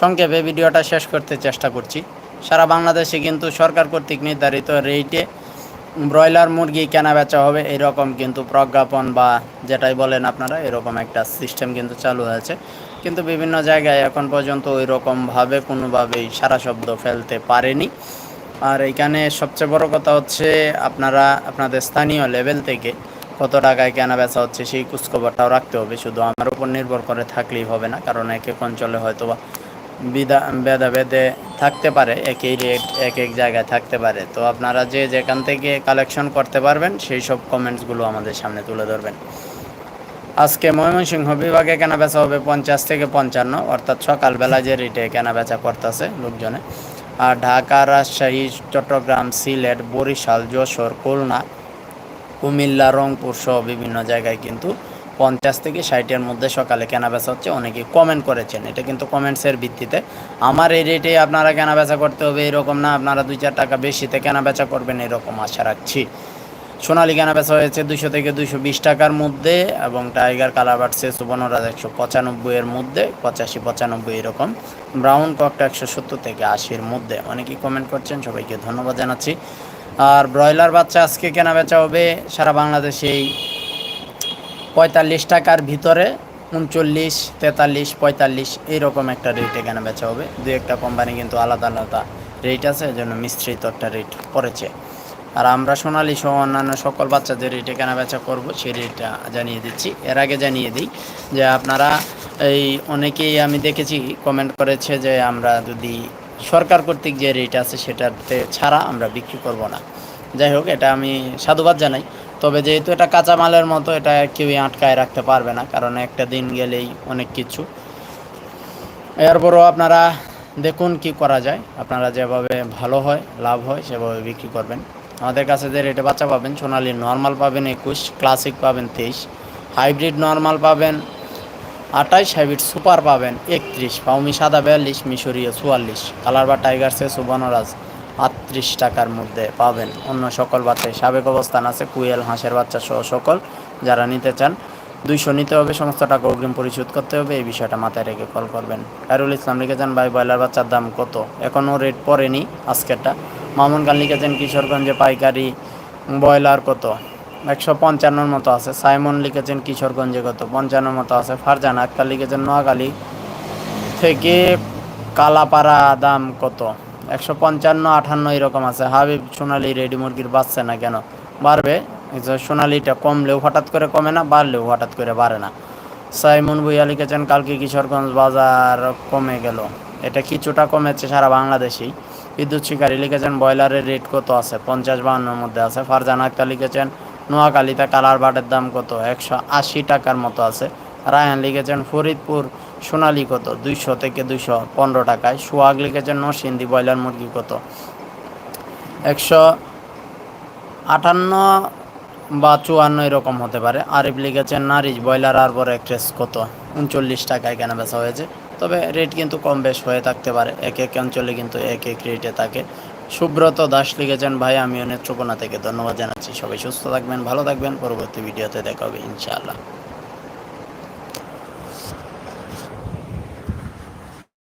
সংক্ষেপে ভিডিওটা শেষ করতে চেষ্টা করছি। সারা বাংলাদেশে কিন্তু সরকার কর্তৃক নির্ধারিত রেটে ব্রয়লার মুরগি কেনা বেচা হবে, এরকম কিন্তু প্রজ্ঞাপন বা যেটাই বলেন আপনারা, এরকম একটা সিস্টেম কিন্তু চালু হয়েছে কিন্তু বিভিন্ন জায়গায় এখন পর্যন্ত ওই রকমভাবে কোনোভাবেই সারা শব্দ ফেলতে পারেনি। আর এখানে সবচেয়ে বড় কথা হচ্ছে, আপনারা আপনাদের স্থানীয় লেভেল থেকে কত টাকায় কেনা বেচা হচ্ছে সেই খোঁজখবরটাও রাখতে হবে। শুধু আমার উপর নির্ভর করে থাকলেই হবে না, কারণ এক এক অঞ্চলে হয়তো বা বিধা ভেদা ভেদে থাকতে পারে, একই রেট এক এক জায়গায় থাকতে পারে। তো আপনারা যে যেখান থেকে কালেকশন করতে পারবেন, সেই সব কমেন্টসগুলো আমাদের সামনে তুলে ধরবেন। আজকে ময়মনসিংহ বিভাগে কেনা বেচা হবে পঞ্চাশ থেকে পঞ্চান্ন, অর্থাৎ সকালবেলা যে রেটে কেনা বেচা করতেছে লোকজনে। আর ঢাকা, রাজশাহী, চট্টগ্রাম, সিলেট, বরিশাল, যশোর, খুলনা, কুমিল্লা, রংপুর সহ বিভিন্ন জায়গায় কিন্তু পঞ্চাশ থেকে ষাটের মধ্যে সকালে কেনা বেচা হচ্ছে অনেকেই কমেন্ট করেছেন। এটা কিন্তু কমেন্টসের ভিত্তিতে। আমার এই রেটে আপনারা কেনা বেচা করতে হবে এরকম না, আপনারা দুই চার টাকা বেশিতে কেনা বেচা করবেন এরকম আশা রাখছি। সোনালি কেনা বেচা হয়েছে দুশো থেকে দুশো বিশ টাকার মধ্যে এবং টাইগার কালার বাড়ছে সুবর্ণরাজ একশো পঁচানব্বইয়ের মধ্যে, পঁচাশি পঁচানব্বই এরকম। ব্রাউন ককটা একশো সত্তর থেকে আশির মধ্যে। অনেকেই কমেন্ট করছেন, সবাইকে ধন্যবাদ জানাচ্ছি। আর ব্রয়লার বাচ্চা আজকে কেনা বেচা হবে সারা বাংলাদেশেই। পঁয়তাল্লিশ টাকার ভিতরে উনচল্লিশ, তেতাল্লিশ, পঁয়তাল্লিশ এইরকম একটা রেটে কেনা বেচা হবে। দু একটা কোম্পানি কিন্তু আলাদা আলাদা রেট আছে এই এজন্য মিশ্রিত একটা রেট পড়েছে। আর আমরা সোনালি সহ অন্যান্য সকল বাচ্চাদের রেটে কেনা বেচা করব, সেই রেটটা জানিয়ে দিচ্ছি। এর আগে জানিয়ে দিই যে আপনারা এই অনেকেই আমি দেখেছি কমেন্ট করেছে যে আমরা যদি সরকার কর্তৃক যে রেট আছে সেটাতে ছাড়া আমরা বিক্রি করব না। যাই হোক, এটা আমি সাধুবাদ জানাই। তবে যেহেতু এটা কাঁচামালের মতো, এটা কেউই আটকায় রাখতে পারবে না, কারণ একটা দিন গেলেই অনেক কিছু। এরপরও আপনারা দেখুন কি করা যায়। আপনারা যেভাবে ভালো হয়, লাভ হয়, সেভাবে বিক্রি করবেন। আমাদের কাছে যে রেটে বাচ্চা পাবেন, সোনালি নর্মাল পাবেন একুশ, ক্লাসিক পাবেন তেইশ, হাইব্রিড নর্মাল পাবেন আঠাইশ, হাইব্রিড সুপার পাবেন একত্রিশ পাউমি সাদা বিয়াল্লিশ, মিশরীয় চুয়াল্লিশ, কালার বা টাইগার সে সুবর্ণরাজ আটত্রিশ টাকার মধ্যে পাবেন। অন্য সকল বাচ্চায় সাবেক অবস্থান আছে কুয়েল হাঁসের বাচ্চা সহ সকল। যারা নিতে চান, দুইশো নিতে হবে, সমস্ত টাকা অগ্রিম পরিশোধ করতে হবে, এই বিষয়টা মাথায় রেখে কল করবেন। খায়রুল ইসলাম লিখেছেন, ভাই, ব্রয়লার বাচ্চার দাম কত? এখনও রেট পড়েনি আজকেরটা। মামুন খান লিখেছেন, কিশোরগঞ্জে পাইকারি ব্রয়লার কত? একশো পঞ্চান্নর মতো আছে। সাইমন লিখেছেন, কিশোরগঞ্জে কত? পঞ্চান্নর মতো আছে। ফারজান আক্তার লিখেছেন, নোয়াখালী থেকে কালাপাড়া দাম কত? একশো পঞ্চান্ন আঠান্ন এরকম আছে। হাবিব সোনালি রেডি মুরগির বাড়ছে না কেন? বাড়বে। সোনালিটা কমলেও হঠাৎ করে কমে না, বাড়লেও হঠাৎ করে বাড়ে না। সাইমন ভুইয়া লিখেছেন, কালকে কিশোরগঞ্জ বাজার কমে গেল। এটা কিছুটা কমেছে সারা বাংলাদেশেই। বিদ্যুৎ শিকারী লিখেছেন, ব্রয়লারের রেট কত আছে? পঞ্চাশ বাহান্নর মধ্যে আছে। ফারজান আক্তার লিখেছেন, নোয়াখালীতে কালার বাটের দাম কত? একশো আশি টাকার মতো আছে। রায়ান লিখেছেন ফরিদপুর সোনালী কত? দুইশো থেকে দুইশো পনেরো টাকায়। সোহাগ লিখেছেন নরসিংদী ব্রয়লার মুরগি কত? একশো আটান্ন বা চুয়ান্ন এরকম হতে পারে। আরিফ লিখেছেন নারিজ ব্রয়লার আর বড় একট্রেস কত? উনচল্লিশ টাকায় কেনা বেচা হয়েছে। তবে রেট কিন্তু কম বেশ হয়ে থাকতে পারে। এক এক অঞ্চলে কিন্তু এক এক রেটে থাকে। সুব্রত দাস লিখেছেন, ভাই, আমিও নেত্রকোনা থেকে ধন্যবাদ জানাচ্ছি। সবাই সুস্থ থাকবেন, ভালো থাকবেন। পরবর্তী ভিডিওতে দেখা হবে ইনশাআল্লাহ।